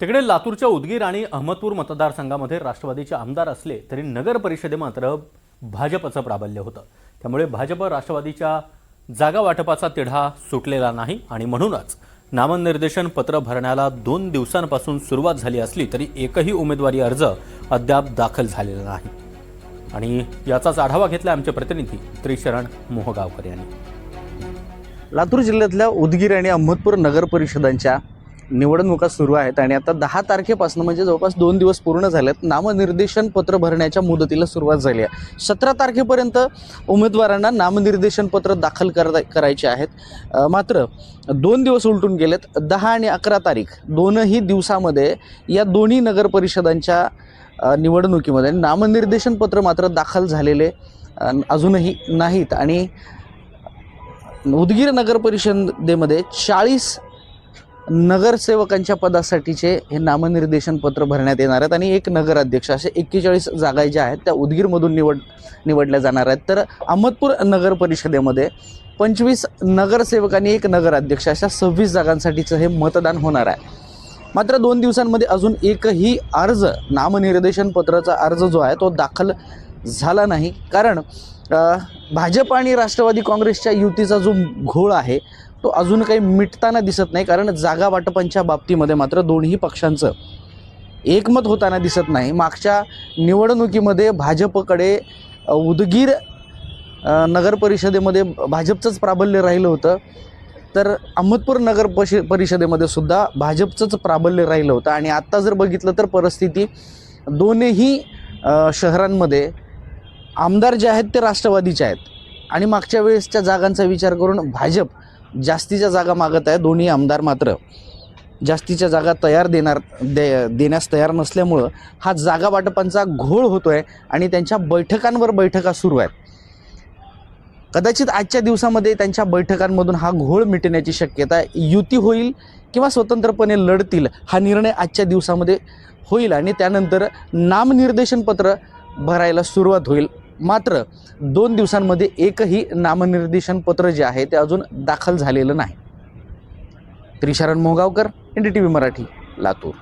तिकडे लातूरच्या उदगीर आणि अहमदपूर मतदारसंघामध्ये राष्ट्रवादीचे आमदार असले तरी नगर परिषदे मात्र भाजपचं प्राबल्य होतं. त्यामुळे भाजप राष्ट्रवादीच्या जागा वाटपाचा तिढा सुटलेला नाही आणि म्हणूनच नामनिर्देशन पत्र भरण्याला दोन दिवसांपासून सुरुवात झाली असली तरी एकही उमेदवारी अर्ज अद्याप दाखल झालेला नाही. आणि याचाच आढावा घेतला आमचे प्रतिनिधी त्रिशरण मोहगावकर यांनी. लातूर जिल्ह्यातल्या उदगीर आणि अहमदपूर नगर परिषदांच्या निवडणुका सुरू आहेत आणि आता दहा तारखेपासून म्हणजे जवळपास दोन दिवस पूर्ण झालेत नामनिर्देशन पत्र भरण्याच्या मुदतीला सुरुवात झाली आहे. सतरा तारखेपर्यंत उमेदवारांना नामनिर्देशन पत्र दाखल कर करायचे आहेत. मात्र दोन दिवस उलटून गेलेत दहा आणि अकरा तारीख दोनही दिवसामध्ये या दोन्ही नगर परिषदांच्या निवडणुकीमध्ये नामनिर्देशन पत्र मात्र दाखल झालेले अजूनही नाहीत. आणि उदगीर नगर परिषदेमध्ये चाळीस नगरसेवकांच्या पदासाठीचे हे नामनिर्देशन पत्र भरण्यात येणार आहेत आणि एक नगराध्यक्ष असे एक्केचाळीस जागा ज्या आहेत त्या उदगीरमधून निवड निवडल्या जाणार आहेत. तर अहमदपूर नगर परिषदेमध्ये पंचवीस नगरसेवक आणि एक नगराध्यक्ष अशा सव्वीस जागांसाठीचं हे मतदान होणार आहे. मात्र दोन दिवसांमध्ये अजून एकही अर्ज नामनिर्देशन पत्राचा अर्ज जो आहे तो दाखल झाला नाही. कारण भाजप आणि राष्ट्रवादी काँग्रेसच्या युतीचा जो घोळ आहे तो अजून काही मिटताना दिसत नाही कारण जागा वाटपांच्या बाबतीमध्ये मात्र दोन्ही पक्षांचं एकमत होताना दिसत नाही. मागच्या निवडणुकीमध्ये भाजपकडे उदगीर नगरपरिषदेमध्ये नगर परिषदेमध्ये भाजपचंच प्राबल्य राहिलं होतं. तर अहमदपूर नगर पशि परिषदेमध्ये सुद्धा भाजपचंच प्राबल्य राहिलं होतं. आणि आत्ता जर बघितलं तर परिस्थिती दोन्ही शहरांमध्ये आमदार जे आहेत ते राष्ट्रवादीचे आहेत. आणि मागच्या वेळेसच्या जागांचा विचार करून भाजप जास्तीच्या जागा मागत आहे दोन्ही आमदार मात्र जास्तीच्या जागा तयार देणार दे देण्यास तयार नसल्यामुळं हा जागा वाटपांचा घोळ होतो आहे आणि त्यांच्या बैठकांवर बैठका सुरू आहेत. कदाचित आजच्या दिवसामध्ये त्यांच्या बैठकांमधून हा घोळ मिटण्याची शक्यता आहे युती होईल किंवा स्वतंत्रपणे लढतील हा निर्णय आजच्या दिवसामध्ये होईल आणि त्यानंतर नामनिर्देशन पत्र भरायला सुरुवात होईल. मात्र दोन दिवसांमध्ये एकही नामनिर्देशन पत्र जे आहे ते अजून दाखल झालेलं नाही. Trisharan Mogavkar N D T V Marathi Latur.